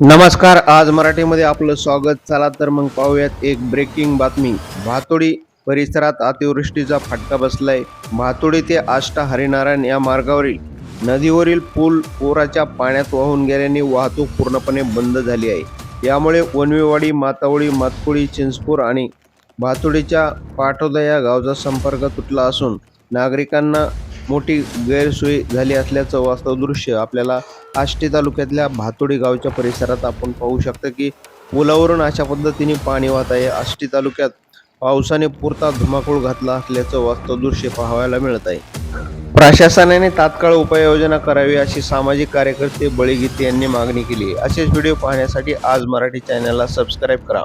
नमस्कार आज मराठीमध्ये आपलं स्वागत. चला तर मग पाहूयात एक ब्रेकिंग बातमी. भातोडी परिसरात अतिवृष्टीचा फटका बसलाय. भातोडी ते आष्टा हरिनारायण या मार्गावरील नदीवरील पूल पुराच्या पाण्यात वाहून गेल्याने वाहतूक पूर्णपणे बंद झाली आहे. यामुळे वनवेवाडी मातावडी मातकुळी चिंचपूर आणि भातोडीच्या पाटोदा या गावचा संपर्क तुटला असून नागरिकांना मोठी गैरसोय झाली असल्याचं वास्तव दृश्य आपल्याला आष्टी तालुक्यातल्या भातोडी गावच्या परिसरात आपण पाहू शकतो की पुलावरून अशा पद्धतीने पाणी वाहत आहे. आष्टी तालुक्यात पावसाने पुरता धुमाकूळ घातला असल्याचं वास्तव दृश्य पाहायला मिळत आहे. प्रशासनाने तात्काळ उपाययोजना करावी अशी सामाजिक कार्यकर्ते बळीगीते यांनी मागणी केली. असेच व्हिडिओ पाहण्यासाठी आज मराठी चॅनलला सबस्क्राईब करा.